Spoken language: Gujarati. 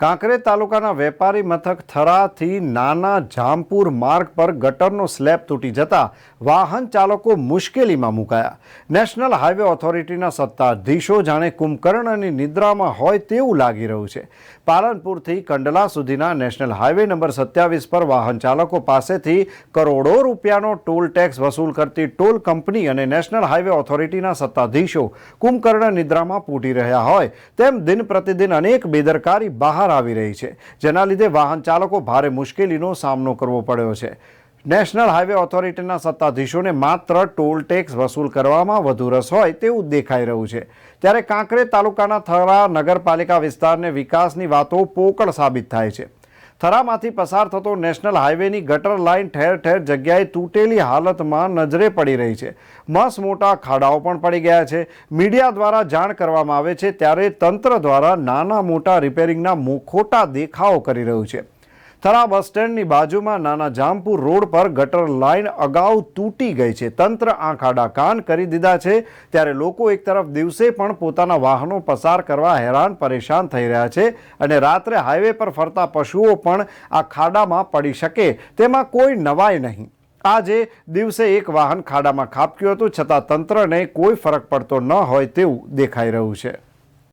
કાંકરેજ તાલુકાના વેપારી મથક થરાથી નાના જામપુર માર્ગ પર ગટરનો સ્લેબ તૂટી જતા વાહન ચાલકો મુશ્કેલીમાં મુકાયા. નેશનલ હાઈવે ઓથોરિટીના સત્તાધીશો જાણે કુંભકર્ણની નિદ્રામાં હોય તેવું લાગી રહ્યું છે. પાલનપુરથી કંડલા સુધીના નેશનલ હાઈવે નંબર સત્યાવીસ પર વાહન ચાલકો પાસેથી કરોડો રૂપિયાનો ટોલ ટેક્સ વસૂલ કરતી ટોલ કંપની અને નેશનલ હાઈવે ઓથોરિટીના સત્તાધીશો કુંભકર્ણ નિદ્રામાં પૂટી રહ્યા હોય. તેમ દિન પ્રતિદિન અનેક બેદરકારી બહાર આવી રહી છે, જેના લીધે વાહન ચાલકો ભારે મુશ્કેલીનો સામનો કરવો પડ્યો છે. નેશનલ હાઈવે ઓથોરિટીના સત્તાધીશોને માત્ર ટોલ ટેક્સ વસૂલ કરવામાં વધુ રસ હોય તેવું દેખાઈ રહ્યું છે. ત્યારે કાંકરેજ તાલુકાના થરા નગરપાલિકા વિસ્તારને વિકાસની વાતો પોકળ સાબિત થાય છે. થરામાંથી પસાર થતો નેશનલ હાઈવેની ગટર લાઇન ઠેર ઠેર જગ્યાએ તૂટેલી હાલતમાં નજરે પડી રહી છે. મસ મોટા ખાડાઓ પણ પડી ગયા છે. મીડિયા દ્વારા જાણ કરવામાં આવે છે ત્યારે તંત્ર દ્વારા નાના મોટા રિપેરિંગના ખોટા દેખાવો કરી રહ્યું છે. થરા બસ સ્ટેન્ડની બાજુમાં નાના જામપુર રોડ પર ગટર લાઇન અગાઉ તૂટી ગઈ છે. તંત્ર આ ખાડા કાન કરી દીધા છે. ત્યારે લોકો એક તરફ દિવસે પણ પોતાના વાહનો પસાર કરવા હેરાન પરેશાન થઈ રહ્યા છે અને રાત્રે હાઈવે પર ફરતા પશુઓ પણ આ ખાડામાં પડી શકે. તેમાં કોઈ નવાઈ નહીં. આજે દિવસે એક વાહન ખાડામાં ખાબક્યું હતું. છતાં તંત્રને કોઈ ફરક પડતો ન હોય તેવું દેખાઈ રહ્યું છે.